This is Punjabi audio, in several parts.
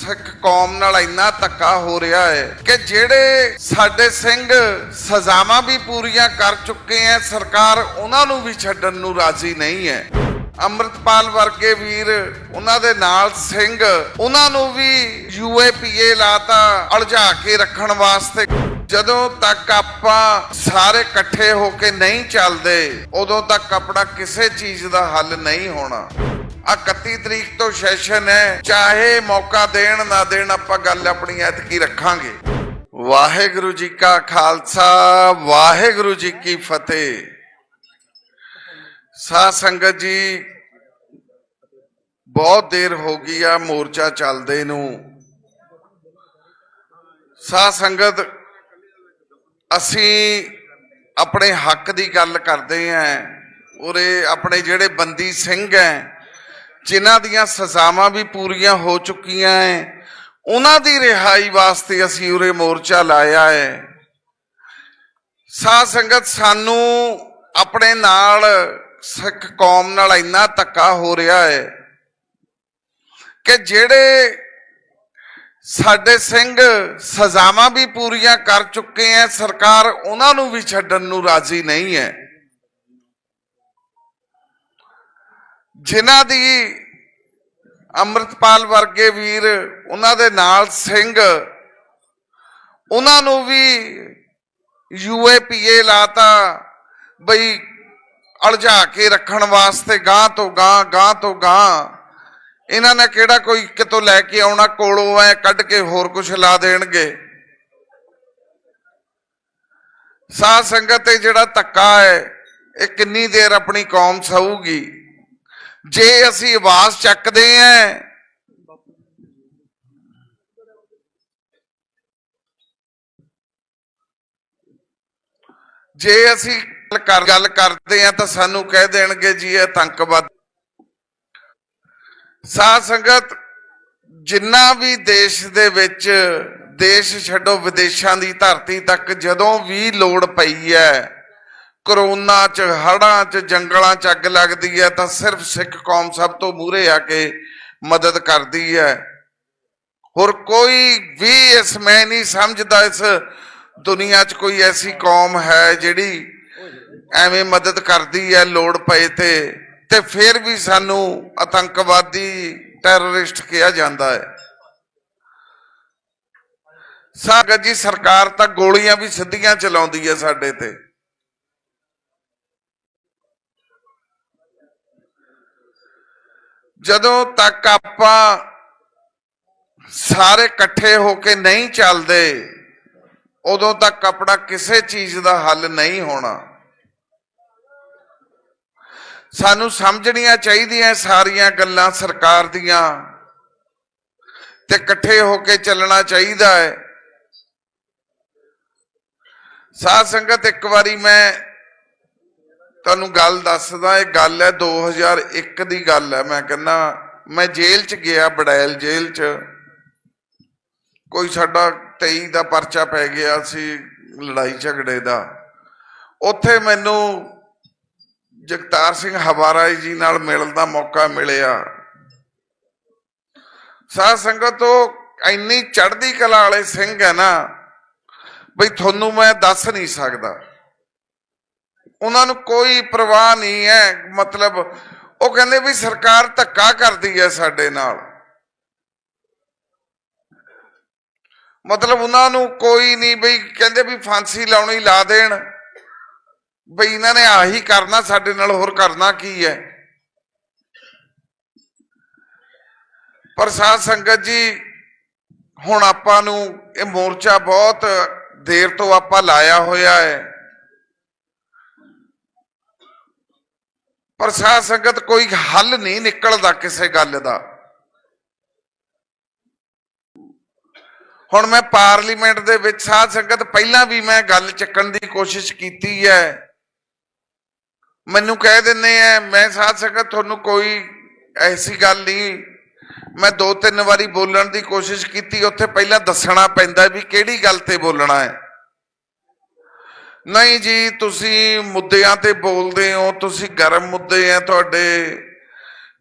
ਸਿੱਖ ਕੌਮ ਨਾਲ ਇੰਨਾ ਧੱਕਾ ਹੋ ਰਿਹਾ ਹੈ ਕਿ ਜਿਹੜੇ ਸਾਡੇ ਸਿੰਘ ਸਜ਼ਾਵਾਂ ਵੀ ਪੂਰੀਆਂ ਕਰ ਚੁੱਕੇ ਐ, ਸਰਕਾਰ ਉਹਨਾਂ ਨੂੰ ਵੀ ਛੱਡਣ ਨੂੰ ਰਾਜ਼ੀ ਨਹੀਂ ਹੈ ਅੰਮ੍ਰਿਤਪਾਲ ਵਰਗੇ ਵੀਰ, ਉਹਨਾਂ ਦੇ ਨਾਲ ਸਿੰਘ, ਉਹਨਾਂ ਨੂੰ ਵੀ ਯੂਏਪੀਏ ਲਾਤਾ ਅਲਝਾ ਕੇ ਰੱਖਣ ਵਾਸਤੇ। ਜਦੋਂ ਤੱਕ ਆਪਾਂ ਸਾਰੇ ਇਕੱਠੇ ਹੋ ਕੇ ਨਹੀਂ ਚੱਲਦੇ, ਉਦੋਂ ਤੱਕ ਆਪਣਾ ਕਿਸੇ ਚੀਜ਼ ਦਾ ਹੱਲ ਨਹੀਂ ਹੋਣਾ। ਆ 31 ਤਰੀਕ ਤੋਂ ਸੈਸ਼ਨ ਹੈ। ਚਾਹੇ ਮੌਕਾ ਦੇਣ, ਨਾ ਦੇਣ, ਆਪਾਂ ਗੱਲ ਆਪਣੀ ਐਤਕੀ ਰੱਖਾਂਗੇ। ਵਾਹਿਗੁਰੂ ਜੀ ਕਾ ਖਾਲਸਾ, ਵਾਹਿਗੁਰੂ ਜੀ ਕੀ ਫਤਿਹ। ਸਾਧ ਸੰਗਤ ਜੀ, ਬਹੁਤ ਦੇਰ ਹੋ ਗਈ ਆ ਮੋਰਚਾ ਚੱਲਦੇ ਨੂੰ। ਸਾਧ ਸੰਗਤ, ਅਸੀਂ ਆਪਣੇ ਹੱਕ ਦੀ ਗੱਲ ਕਰਦੇ ਆਂ। ਉਰੇ ਆਪਣੇ ਜਿਹੜੇ ਬੰਦੀ ਸਿੰਘ ਹੈ ਜਿਨ੍ਹਾਂ ਦੀਆਂ ਸਜ਼ਾਵਾਂ ਵੀ ਪੂਰੀਆਂ ਹੋ ਚੁੱਕੀਆਂ ਐ, ਉਹਨਾਂ ਦੀ ਰਿਹਾਈ ਵਾਸਤੇ ਅਸੀਂ ਉਰੇ ਮੋਰਚਾ ਲਾਇਆ ਹੈ ਸਾਧ ਸੰਗਤ, ਸਾਨੂੰ ਆਪਣੇ ਨਾਲ ਸਿੱਖ ਕੌਮ ਨਾਲ ਇੰਨਾ ਧੱਕਾ ਹੋ ਰਿਹਾ ਹੈ ਕਿ ਜਿਹੜੇ ਸਾਡੇ ਸਿੰਘ ਸਜ਼ਾਵਾਂ ਵੀ ਪੂਰੀਆਂ ਕਰ ਚੁੱਕੇ ਐ, ਸਰਕਾਰ ਉਹਨਾਂ ਨੂੰ ਵੀ ਛੱਡਣ ਨੂੰ ਰਾਜ਼ੀ ਨਹੀਂ ਹੈ ਜਿਨ੍ਹਾਂ ਦੀ ਅੰਮ੍ਰਿਤਪਾਲ ਵਰਗੇ ਵੀਰ, ਉਹਨਾਂ ਦੇ ਨਾਲ ਸਿੰਘ, ਉਹਨਾਂ ਨੂੰ ਵੀ ਯੂਏਪੀਏ ਲਾਤਾ ਬਈ ਅਲਝਾ ਕੇ ਰੱਖਣ ਵਾਸਤੇ ਗਾਂ ਤੋਂ ਗਾਂ ਗਾਂ ਤੋਂ ਗਾਂ ਇਹਨਾਂ ਨੇ ਕਿਹੜਾ ਕੋਈ ਕਿਤੋਂ ਲੈ ਕੇ ਆਉਣਾ, ਕੋਲੋਂ ਐ ਕੱਢ ਕੇ ਹੋਰ ਕੁਝ ਲਾ ਦੇਣਗੇ। ਸਾਧ ਸੰਗਤ ਇਹ ਜਿਹੜਾ ਧੱਕਾ ਹੈ, ਇਹ ਕਿੰਨੀ ਦੇਰ ਆਪਣੀ ਕੌਮ ਸਹੂਗੀ? ਜੇ ਅਸੀਂ ਆਵਾਜ਼ ਚੱਕਦੇ ਆਂ, ਜੇ ਅਸੀਂ ਗੱਲ ਕਰਦੇ ਆਂ ਤਾਂ ਸਾਨੂੰ ਕਹਿ ਦੇਣਗੇ ਜੀ ਇਹ ਆਤੰਕਵਾਦ ਸਾਧ ਸੰਗਤ, ਜਿੰਨਾ ਵੀ ਦੇਸ਼ ਦੇ ਵਿੱਚ ਦੇਸ਼ ਛੱਡੋ, ਵਿਦੇਸ਼ਾਂ ਦੀ ਧਰਤੀ ਤੱਕ ਜਦੋਂ ਵੀ ਲੋੜ ਪਈ ਹੈ ਕਰੋਨਾ ਚ ਹੜਾਂ ਚ, ਜੰਗਲਾਂ ਚ ਅੱਗ ਲੱਗਦੀ ਹੈ ਤਾਂ ਸਿਰਫ ਸਿੱਖ ਕੌਮ ਸਭ ਤੋਂ ਮੂਹਰੇ ਆ ਕੇ ਮਦਦ ਕਰਦੀ ਹੈ। ਹੋਰ ਕੋਈ ਵੀ ਇਸ, ਮੈਂ ਨਹੀਂ ਸਮਝਦਾ ਇਸ ਦੁਨੀਆ 'ਚ ਕੋਈ ਐਸੀ ਕੌਮ ਹੈ ਜਿਹੜੀ ਐਵੇਂ ਮਦਦ ਕਰਦੀ ਹੈ ਲੋੜ ਪਏ ਤੇ ਤੇ ਫਿਰ ਵੀ ਸਾਨੂੰ ਆਤੰਕਵਾਦੀ ਟੈਰਰਿਸਟ ਕਿਹਾ ਜਾਂਦਾ ਹੈ। ਸਾਗਤ ਜੀ, ਸਰਕਾਰ ਤਾਂ ਗੋਲੀਆਂ ਵੀ ਸਿੱਧੀਆਂ ਚਲਾਉਂਦੀ ਹੈ ਸਾਡੇ ਤੇ। ਜਦੋਂ ਤੱਕ ਆਪਾਂ ਸਾਰੇ ਇਕੱਠੇ ਹੋ ਕੇ ਨਹੀਂ ਚੱਲਦੇ, ਉਦੋਂ ਤੱਕ ਆਪਣਾ ਕਿਸੇ ਚੀਜ਼ ਦਾ ਹੱਲ ਨਹੀਂ ਹੋਣਾ। ਸਾਨੂੰ ਸਮਝਣੀਆਂ ਚਾਹੀਦੀਆਂ ਸਾਰੀਆਂ ਗੱਲਾਂ ਸਰਕਾਰ ਦੀਆਂ ਤੇ ਇਕੱਠੇ ਹੋ ਕੇ ਚੱਲਣਾ ਚਾਹੀਦਾ ਹੈ। ਸਾਧ ਸੰਗਤ, ਇੱਕ ਵਾਰੀ ਮੈਂ ਤੁਹਾਨੂੰ ਗੱਲ ਦੱਸਦਾ, ਇਹ ਗੱਲ ਹੈ 2001 ਦੀ ਗੱਲ ਹੈ। ਮੈਂ ਕਹਿੰਦਾ, ਮੈਂ ਜੇਲ੍ਹ 'ਚ ਗਿਆ, ਬੜੈਲ ਜੇਲ੍ਹ 'ਚ। ਕੋਈ ਸਾਡਾ 23 ਦਾ ਪਰਚਾ ਪੈ ਗਿਆ ਸੀ, ਲੜਾਈ ਝਗੜੇ ਦਾ। ਉੱਥੇ ਮੈਨੂੰ ਜਗਤਾਰ ਸਿੰਘ ਹਵਾਰਾ ਜੀ ਨਾਲ ਮਿਲਣ ਦਾ ਮੌਕਾ ਮਿਲਿਆ। ਸਾਧ ਸੰਗਤ, ਉਹ ਇੰਨੀ ਚੜ੍ਹਦੀ ਕਲਾ ਵਾਲੇ ਸਿੰਘ ਹੈ ਨਾ, ਬਈ ਤੁਹਾਨੂੰ ਮੈਂ ਦੱਸ ਨਹੀਂ ਸਕਦਾ। ਉਹਨਾਂ ਨੂੰ ਕੋਈ ਪਰਵਾਹ ਨਹੀਂ ਹੈ, ਮਤਲਬ ਉਹ ਕਹਿੰਦੇ ਵੀ ਸਰਕਾਰ ਧੱਕਾ ਕਰਦੀ ਹੈ ਸਾਡੇ ਨਾਲ। ਮਤਲਬ ਉਹਨਾਂ ਨੂੰ ਕੋਈ ਨਹੀਂ ਬਈ ਕਹਿੰਦੇ ਵੀ ਫਾਂਸੀ ਲਾਉਣੀ ਲਾ ਦੇਣ। ਬਈ ਇਹਨਾਂ ਨੇ ਆਹੀ ਕਰਨਾ, ਸਾਡੇ ਨਾਲ ਹੋਰ ਕਰਨਾ ਕੀ ਹੈ? ਪਰ ਸਾਧ ਸੰਗਤ ਜੀ, ਹੁਣ ਆਪਾਂ ਨੂੰ ਇਹ ਮੋਰਚਾ ਬਹੁਤ ਦੇਰ ਤੋਂ ਆਪਾਂ ਲਾਇਆ ਹੋਇਆ ਹੈ। ਪਰ ਸਾਧ ਸੰਗਤ ਕੋਈ ਹੱਲ ਨਹੀਂ ਨਿਕਲਦਾ ਕਿਸੇ ਗੱਲ ਦਾ। ਹੁਣ ਮੈਂ ਪਾਰਲੀਮੈਂਟ ਦੇ ਵਿੱਚ ਸਾਧ ਸੰਗਤ ਪਹਿਲਾਂ ਵੀ ਮੈਂ ਗੱਲ ਚੱਕਣ ਦੀ ਕੋਸ਼ਿਸ਼ ਕੀਤੀ ਹੈ। ਮੈਨੂੰ ਕਹਿ ਦਿੰਦੇ ਆ, ਮੈਂ ਸਾਧ ਸੰਗਤ ਤੁਹਾਨੂੰ ਕੋਈ ਐਸੀ ਗੱਲ ਨਹੀਂ, ਮੈਂ ਦੋ ਤਿੰਨ ਵਾਰੀ ਬੋਲਣ ਦੀ ਕੋਸ਼ਿਸ਼ ਕੀਤੀ, ਉੱਥੇ ਪਹਿਲਾਂ ਦੱਸਣਾ ਪੈਂਦਾ ਵੀ ਕਿਹੜੀ ਗੱਲ ਤੇ ਬੋਲਣਾ ਹੈ। ਨਹੀਂ ਜੀ, ਤੁਸੀਂ ਮੁੱਦਿਆਂ ਤੇ ਬੋਲਦੇ ਹੋ, ਤੁਸੀਂ ਗਰਮ ਮੁੱਦੇ ਆ ਤੁਹਾਡੇ।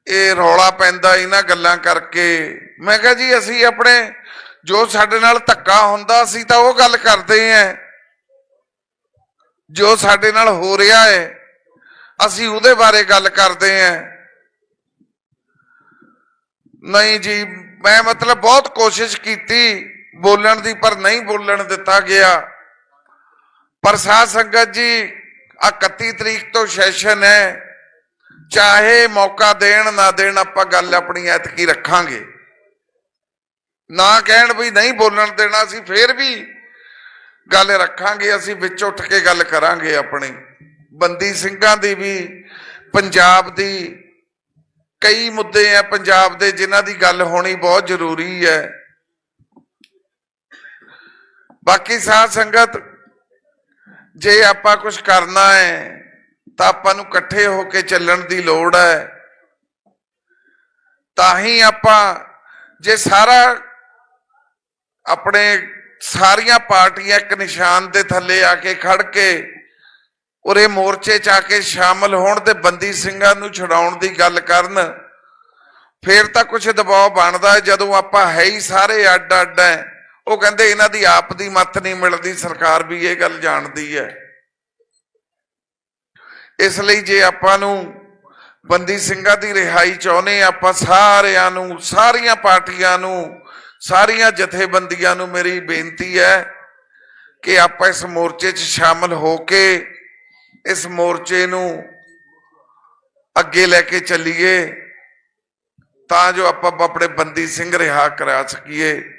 ਇਹ ਰੌਲਾ ਪੈਂਦਾ ਇਹਨਾਂ ਗੱਲਾਂ ਕਰਕੇ। ਮੈਂ ਕਿਹਾ ਜੀ, ਅਸੀਂ ਆਪਣੇ ਜੋ ਸਾਡੇ ਨਾਲ ਧੱਕਾ ਹੁੰਦਾ ਸੀ ਤਾਂ ਉਹ ਗੱਲ ਕਰਦੇ ਆਂ ਜੋ ਸਾਡੇ ਨਾਲ ਹੋ ਰਿਹਾ ਹੈ ਅਸੀਂ ਉਹਦੇ ਬਾਰੇ ਗੱਲ ਕਰਦੇ ਆਂ ਨਹੀਂ ਜੀ, ਮੈਂ ਮਤਲਬ ਬਹੁਤ ਕੋਸ਼ਿਸ਼ ਕੀਤੀ ਬੋਲਣ ਦੀ, ਪਰ ਨਹੀਂ ਬੋਲਣ ਦਿੱਤਾ ਗਿਆ। ਪਰ ਸਾਧ ਸੰਗਤ ਜੀ ਆ 31 ਤਰੀਕ ਤੋਂ ਸੈਸ਼ਨ ਹੈ। ਚਾਹੇ ਮੌਕਾ ਦੇਣ, ਨਾ ਦੇਣ, ਆਪਾਂ ਗੱਲ ਆਪਣੀ ਐਤਕੀ ਰੱਖਾਂਗੇ। ਨਾ ਕਹਿਣ ਵੀ ਨਹੀਂ ਬੋਲਣ ਦੇਣਾ ਸੀ, ਫੇਰ ਵੀ ਗੱਲ ਰੱਖਾਂਗੇ, ਅਸੀਂ ਵਿੱਚ ਉੱਠ ਕੇ ਗੱਲ ਕਰਾਂਗੇ ਆਪਣੀ। ਬੰਦੀ ਸਿੰਘਾਂ ਦੀ ਵੀ, ਪੰਜਾਬ ਦੀ ਕਈ ਮੁੱਦੇ ਆ ਪੰਜਾਬ ਦੇ, ਜਿਨ੍ਹਾਂ ਦੀ ਗੱਲ ਹੋਣੀ ਬਹੁਤ ਜ਼ਰੂਰੀ ਹੈ। ਬਾਕੀ ਸਾਧ ਸੰਗਤ ਜੇ ਆਪਾਂ ਕੁਝ ਕਰਨਾ ਹੈ, ਤਾਂ ਆਪਾਂ ਨੂੰ ਇਕੱਠੇ ਹੋ ਕੇ ਚੱਲਣ ਦੀ ਲੋੜ ਹੈ। ਤਾਂ ਹੀ ਆਪਾਂ, ਜੇ ਸਾਰਾ ਆਪਣੇ ਸਾਰੀਆਂ ਪਾਰਟੀਆਂ ਇੱਕ ਨਿਸ਼ਾਨ ਦੇ ਥੱਲੇ ਆ ਕੇ ਖੜ ਕੇ ਉਰੇ ਮੋਰਚੇ ਚ ਆ ਕੇ ਸ਼ਾਮਲ ਹੋਣ ਤੇ ਬੰਦੀ ਸਿੰਘਾਂ ਨੂੰ ਛੁਡਾਉਣ ਦੀ ਗੱਲ ਕਰਨ, ਫੇਰ ਤਾਂ ਕੁਝ ਦਬਾਅ ਬਣਦਾ ਜਦੋਂ ਆਪਾਂ ਹੈ ਹੀ ਸਾਰੇ ਅੱਡ ਅੱਡ ਹੈ। ਉਹ ਕਹਿੰਦੇ ਇਹਨਾਂ ਦੀ ਆਪ ਦੀ ਮੱਤ ਨਹੀਂ ਮਿਲਦੀ ਸਰਕਾਰ ਵੀ ਇਹ ਗੱਲ ਜਾਣਦੀ ਹੈ। ਇਸ ਲਈ ਜੇ ਆਪਾਂ ਨੂੰ ਬੰਦੀ ਸਿੰਘਾਂ ਦੀ ਰਿਹਾਈ ਚਾਹੁੰਦੇ ਹਾਂ, ਆਪਾਂ ਸਾਰਿਆਂ ਨੂੰ ਸਾਰੀਆਂ ਪਾਰਟੀਆਂ ਨੂੰ ਸਾਰੀਆਂ ਜਥੇਬੰਦੀਆਂ ਨੂੰ ਮੇਰੀ ਬੇਨਤੀ ਹੈ ਕਿ ਆਪਾਂ ਇਸ ਮੋਰਚੇ 'ਚ ਸ਼ਾਮਲ ਹੋ ਕੇ ਇਸ ਮੋਰਚੇ ਨੂੰ ਅੱਗੇ ਲੈ ਕੇ ਚੱਲੀਏ ਤਾਂ ਜੋ ਆਪਾਂ ਆਪਣੇ ਬੰਦੀ ਸਿੰਘ ਰਿਹਾ ਕਰਾ ਸਕੀਏ।